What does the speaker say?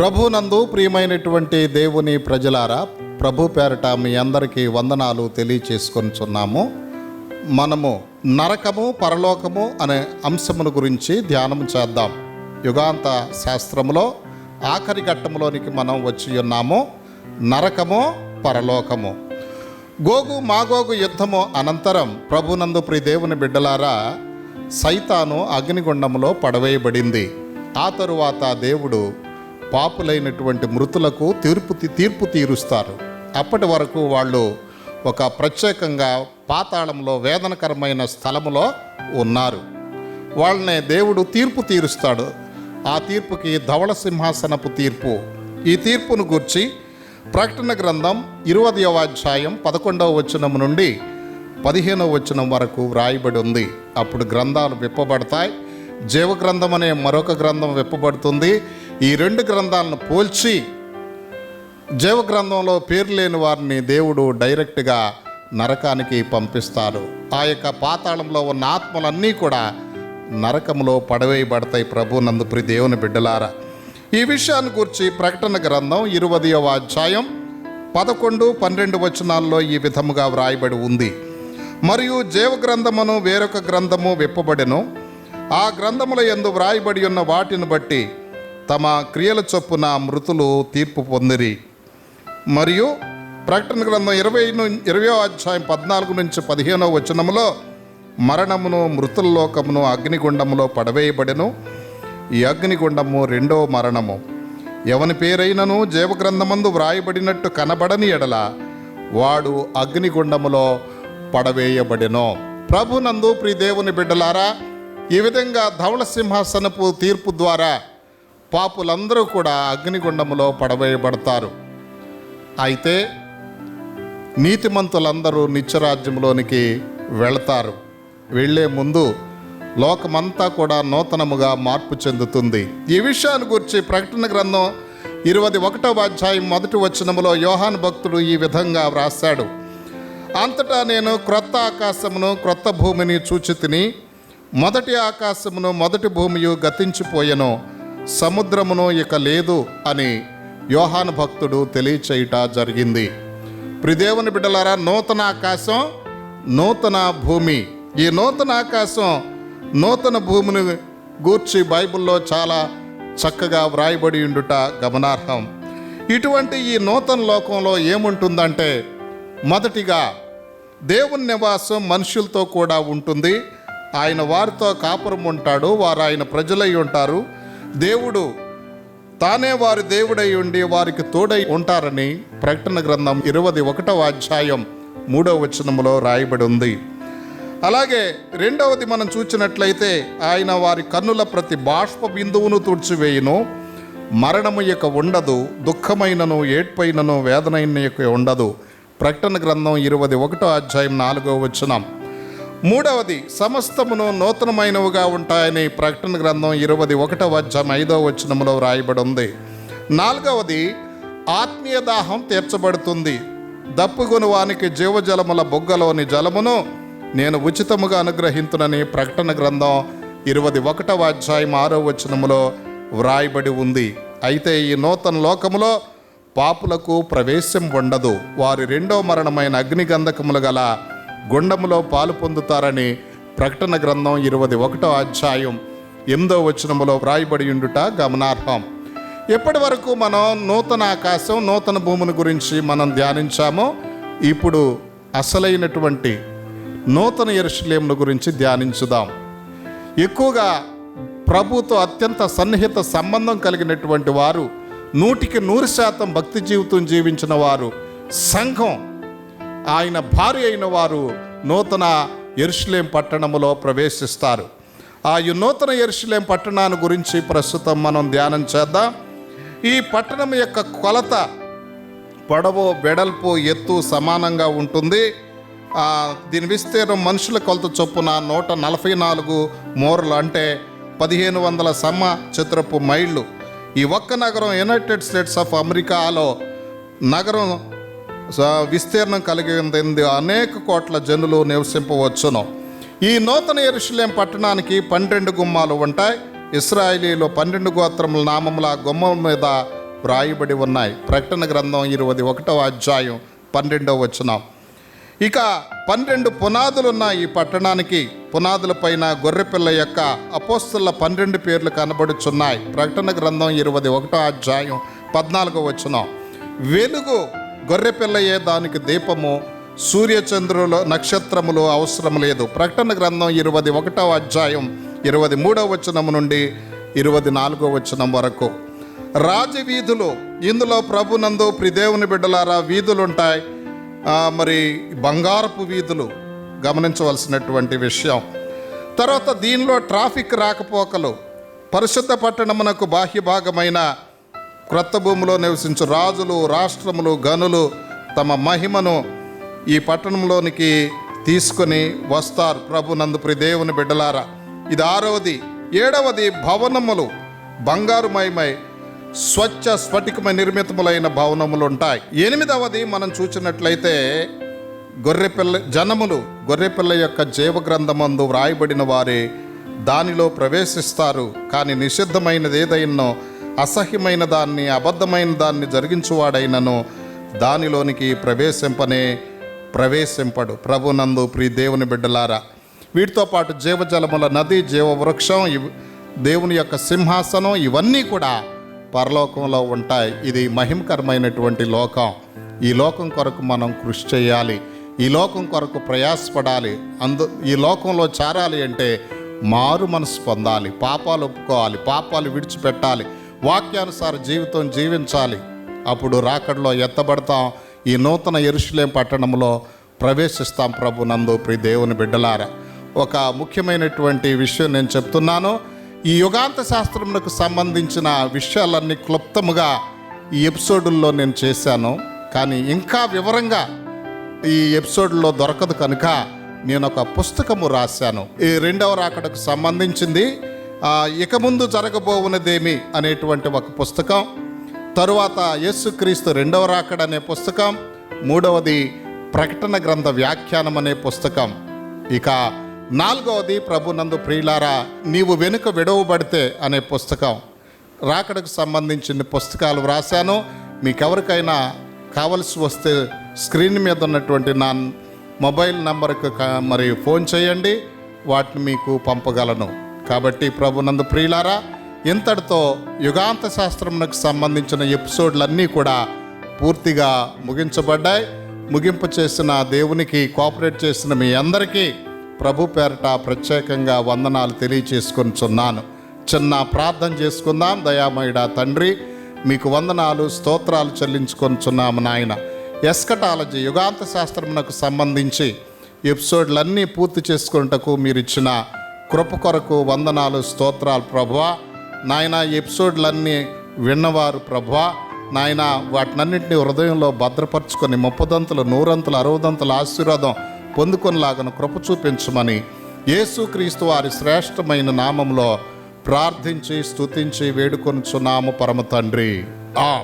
ప్రభునందు ప్రియమైనటువంటి దేవుని ప్రజలారా ప్రభు పేరట మీ అందరికీ వందనాలు తెలియచేసుకొనిచున్నాము. మనము నరకము పరలోకము అనే అంశమును గురించి ధ్యానం చేద్దాం. యుగాంత శాస్త్రములో ఆఖరి ఘట్టంలోనికి మనం వచ్చి ఉన్నాము. నరకము పరలోకము. గోగు మాగోగు యుద్ధము అనంతరం ప్రభునందు ప్రి దేవుని బిడ్డలారా సైతాను అగ్నిగుండములో పడవేయబడింది. ఆ తరువాత దేవుడు పాపులైనటువంటి మృతులకు తీర్పు తీర్పు తీరుస్తారు. అప్పటి వరకు వాళ్ళు ఒక ప్రత్యేకంగా పాతాళంలో వేదనకరమైన స్థలములో ఉన్నారు. వాళ్ళని దేవుడు తీర్పు తీరుస్తాడు. ఆ తీర్పుకి ధవళ సింహాసనపు తీర్పు. ఈ తీర్పును గూర్చి ప్రకటన గ్రంథం ఇరవదవ అధ్యాయం పదకొండవ వచనం నుండి పదిహేనవ వచనం వరకు వ్రాయబడి ఉంది. అప్పుడు గ్రంథాలు విప్పబడతాయి. జీవ గ్రంథం అనే మరొక గ్రంథం విప్పబడుతుంది. ఈ రెండు గ్రంథాలను పోల్చి జీవ గ్రంథంలో పేరు లేని వారిని దేవుడు డైరెక్ట్గా నరకానికి పంపిస్తారు ఆ యొక్క పాతాళంలో ఉన్న ఆత్మలన్నీ కూడా నరకములో పడవేయబడతాయి ప్రభు నందుప్రి దేవుని బిడ్డలారా. ఈ విషయాన్ని గురించి ప్రకటన గ్రంథం ఇరవదవ అధ్యాయం పదకొండు పన్నెండు వచనాల్లో ఈ విధముగా వ్రాయబడి ఉంది. మరియు జీవ గ్రంథమును వేరొక గ్రంథము విప్పబడెను. ఆ గ్రంథముల ఎందు వ్రాయబడి ఉన్న వాటిని బట్టి తమ క్రియల చొప్పున మృతులు తీర్పు పొందిరి. మరియు ప్రకటన గ్రంథం ఇరవై ఇరవై అధ్యాయం పద్నాలుగు నుంచి పదిహేనవ వచనములో మరణమును మృతుల లోకమును అగ్నిగుండములో పడవేయబడెను. ఈ అగ్నిగుండము రెండవ మరణము. ఎవని పేరైనను జీవగ్రంథమందు వ్రాయబడినట్టు కనబడని ఎడల వాడు అగ్నిగుండములో పడవేయబడెను. ప్రభునందు ప్రియ దేవుని బిడ్డలారా ఈ విధంగా ధవళ సింహాసనపు తీర్పు ద్వారా పాపులందరూ కూడా అగ్నిగుండములో పడవేయబడతారు. అయితే నీతిమంతులందరూ నిత్యరాజ్యంలోనికి వెళతారు. వెళ్ళే ముందు లోకమంతా కూడా నూతనముగా మార్పు చెందుతుంది. ఈ విషయాన్ని గురించి ప్రకటన గ్రంథం ఇరవై ఒకటవ అధ్యాయం మొదటి వచనములో యోహాన్ భక్తుడు ఈ విధంగా వ్రాశాడు. అంతటా నేను క్రొత్త ఆకాశమును క్రొత్త భూమిని చూచి తిని మొదటి ఆకాశమును మొదటి భూమియు గతించిపోయెను. సముద్రమును ఇక లేదు అని యోహాను భక్తుడు తెలియచేయుట జరిగింది. ప్రిదేవుని బిడ్డలారా నూతన ఆకాశం నూతన భూమి. ఈ నూతన ఆకాశం నూతన భూమిని గూర్చి బైబిల్లో చాలా చక్కగా వ్రాయబడి ఉండుట గమనార్హం. ఇటువంటి ఈ నూతన లోకంలో ఏముంటుందంటే మొదటిగా దేవుని నివాసం మనుషులతో కూడా ఉంటుంది. ఆయన వారితో కాపురం ఉంటాడు వారు ఆయన ప్రజలై ఉంటారు. దేవుడు తానే వారి దేవుడై ఉండి వారికి తోడై ఉంటారని ప్రకటన గ్రంథం ఇరవై ఒకటవ అధ్యాయం మూడవ వచనములో రాయబడి ఉంది. అలాగే రెండవది మనం చూచినట్లయితే ఆయన వారి కన్నుల ప్రతి బాష్ప బిందువును తుడిచివేయును మరణము యొక్క ఉండదు దుఃఖమైనను ఏడ్పైనను వేదనైన యొక్క ఉండదు. ప్రకటన గ్రంథం ఇరవై ఒకటో అధ్యాయం నాలుగో వచనం. మూడవది సమస్తమును నూతనమైనవిగా ఉంటాయని ప్రకటన గ్రంథం ఇరవై ఒకటవ అధ్యాయం ఐదవ వచనములో వ్రాయబడి ఉంది నాలుగవది ఆత్మీయ దాహం తీర్చబడుతుంది. దప్పుగొని వానికి జీవజలముల బొగ్గలోని జలమును నేను ఉచితముగా అనుగ్రహించునని ప్రకటన గ్రంథం ఇరవై ఒకటవ అధ్యాయం ఆరో వచనములో వ్రాయబడి ఉంది. అయితే ఈ నూతన లోకములో పాపులకు ప్రవేశం ఉండదు. వారి రెండో మరణమైన అగ్నిగంధకములు గల గుండములో పాలు పొందుతారని ప్రకటన గ్రంథం ఇరవై ఒకటో అధ్యాయం ఎనిమిదో వచనములో వ్రాయబడి ఉండుట గమనార్హం. ఎప్పటి వరకు మనం నూతన ఆకాశం నూతన భూముల గురించి మనం ధ్యానించామో ఇప్పుడు అసలైనటువంటి నూతన ఎరుషులేమును గురించి ధ్యానించుదాం. ఎక్కువగా ప్రభుతో అత్యంత సన్నిహిత సంబంధం కలిగినటువంటి వారు నూటికి నూరు శాతం భక్తి జీవితం జీవించిన వారు సంఘం ఆయన భార్య అయిన వారు నూతన ఎరుషులేం పట్టణములో ప్రవేశిస్తారు. ఆ ఈ నూతన ఎరుషులేం పట్టణాన్ని గురించి ప్రస్తుతం మనం ధ్యానం చేద్దాం. ఈ పట్టణం యొక్క కొలత పొడవు వెడల్పు ఎత్తు సమానంగా ఉంటుంది. దీని విస్తీర్ణం మనుషుల కొలత చొప్పున నూట నలభై నాలుగు మోర్లు అంటే పదిహేను వందల సమ చతురపు మైళ్ళు. ఈ ఒక్క నగరం యునైటెడ్ స్టేట్స్ ఆఫ్ అమెరికాలో నగరం విస్తీర్ణం కలిగి ఉంది అనేక కోట్ల జనులు నివసింపవచ్చును. ఈ నూతన ఎరుషులేం పట్టణానికి పన్నెండు గుమ్మాలు ఉంటాయి. ఇస్రాయిలీలో పన్నెండు గోత్రముల నామముల గుమ్మం మీద వ్రాయబడి ఉన్నాయి. ప్రకటన గ్రంథం ఇరవై ఒకటవ అధ్యాయం పన్నెండవ వచనం. ఇక పన్నెండు పునాదులున్న ఈ పట్టణానికి పునాదులపైన గొర్రెపిల్ల యొక్క అపోస్తుల పన్నెండు పేర్లు కనబడుచున్నాయి. ప్రకటన గ్రంథం ఇరవై ఒకటో అధ్యాయం పద్నాలుగో వచనం. వెలుగు గొర్రెపిల్లయే దానికి దీపము సూర్యచంద్రుల నక్షత్రములు అవసరం లేదు. ప్రకటన గ్రంథం ఇరవై ఒకటవ అధ్యాయం ఇరవై మూడవ వచనం నుండి ఇరవై నాలుగో వచనం వరకు. రాజవీధులు ఇందులో ప్రభునందు ప్రిదేవుని బిడ్డలారా వీధులుంటాయి. ఉంటాయి మరి బంగారపు వీధులు గమనించవలసినటువంటి విషయం. తర్వాత దీనిలో ట్రాఫిక్ రాకపోకలు పరిశుద్ధ పట్టణమునకు బాహ్య భాగమైన క్రొత్త భూమిలో నివసించు రాజులు రాష్ట్రములు గనులు తమ మహిమను ఈ పట్టణంలోనికి తీసుకొని వస్తారు. ప్రభునందు ప్రిదేవుని బిడ్డలారా ఇది ఆరవది ఏడవది భవనములు బంగారుమయమై స్వచ్ఛ స్ఫటికమై నిర్మితములైన భవనములు ఉంటాయి ఎనిమిదవది మనం చూసినట్లయితే గొర్రెపిల్ల జనములు గొర్రెపిల్ల యొక్క జీవగ్రంథమందు వ్రాయబడిన వారే దానిలో ప్రవేశిస్తారు. కానీ నిషిద్ధమైనది ఏదైనా అసహ్యమైన దాన్ని అబద్ధమైన దాన్ని జరిగించువాడైనను దానిలోనికి ప్రవేశింపనే ప్రవేశింపడు. ప్రభునందు ప్రీ దేవుని బిడ్డలారా వీటితో పాటు జీవజలముల నది జీవవృక్షం దేవుని యొక్క సింహాసనం ఇవన్నీ కూడా పరలోకంలో ఉంటాయి. ఇది మహిమకరమైనటువంటి లోకం. ఈ లోకం కొరకు మనం కృషి చేయాలి. ఈ లోకం కొరకు ప్రయాసపడాలి. అందు ఈ లోకంలో చేరాలి అంటే మారు మనసు పొందాలి. పాపాలు ఒప్పుకోవాలి. పాపాలు విడిచిపెట్టాలి. వాక్యానుసార జీవితం జీవించాలి. అప్పుడు రాకడలో ఎత్తబడతాం. ఈ నూతన ఎరుషులేం పట్టణంలో ప్రవేశిస్తాం ప్రభు నందు ప్రి దేవుని బిడ్డలారా. ఒక ముఖ్యమైనటువంటి విషయం నేను చెప్తున్నాను. ఈ యుగాంత శాస్త్రములకు సంబంధించిన విషయాలన్నీ క్లుప్తముగా ఈ ఎపిసోడుల్లో నేను చేశాను. కానీ ఇంకా వివరంగా ఈ ఎపిసోడ్లో దొరకదు కనుక నేను ఒక పుస్తకము రాశాను. ఈ రెండవ రాకడకు సంబంధించింది ఇక ముందు జరగబోవునదేమి అనేటువంటి ఒక పుస్తకం తరువాత యేసుక్రీస్తు రెండవ రాకడ అనే పుస్తకం మూడవది ప్రకటన గ్రంథ వ్యాఖ్యానం అనే పుస్తకం. ఇక నాలుగవది ప్రభునందు ప్రియులారా నీవు వెనుక విడవబడితే అనే పుస్తకం. రాకడకు సంబంధించిన పుస్తకాలు వ్రాశాను. మీకెవరికైనా కావలసి వస్తే స్క్రీన్ మీద ఉన్నటువంటి నా మొబైల్ నంబర్కు క- మరి ఫోన్ చేయండి. వాటిని మీకు పంపగలను. కాబట్టి ప్రభునందు ప్రియులారా ఇంతటితో యుగాంత శాస్త్రమునకు సంబంధించిన ఎపిసోడ్లన్నీ కూడా పూర్తిగా ముగించబడ్డాయి. ముగింపు చేసిన దేవునికి కోఆపరేట్ చేసిన మీ అందరికీ ప్రభు పేరట ప్రత్యేకంగా వందనాలు తెలియచేసుకొనిచున్నాను. చిన్న ప్రార్థన చేసుకుందాం. దయామయుడా తండ్రి మీకు వందనాలు స్తోత్రాలు చెల్లించుకొనిచున్నాము నాయన. ఎస్కటాలజీ యుగాంత శాస్త్రమునకు సంబంధించి ఎపిసోడ్లన్నీ పూర్తి చేసుకున్నటకు మీరు ఇచ్చిన కృప కొరకు వందనాలు స్తోత్రాలు ప్రభువా. నాయన ఎపిసోడ్లన్నీ విన్నవారు ప్రభువా. నాయన వాటినన్నింటినీ హృదయంలో భద్రపరుచుకొని ముప్పదంతులు నూరంతులు అరవదంతుల ఆశీర్వాదం పొందుకొనిలాగను కృప చూపించమని యేసుక్రీస్తు వారి శ్రేష్టమైన నామంలో ప్రార్థించి స్తుతించి వేడుకొనుచున్నాము పరమ తండ్రి. ఆ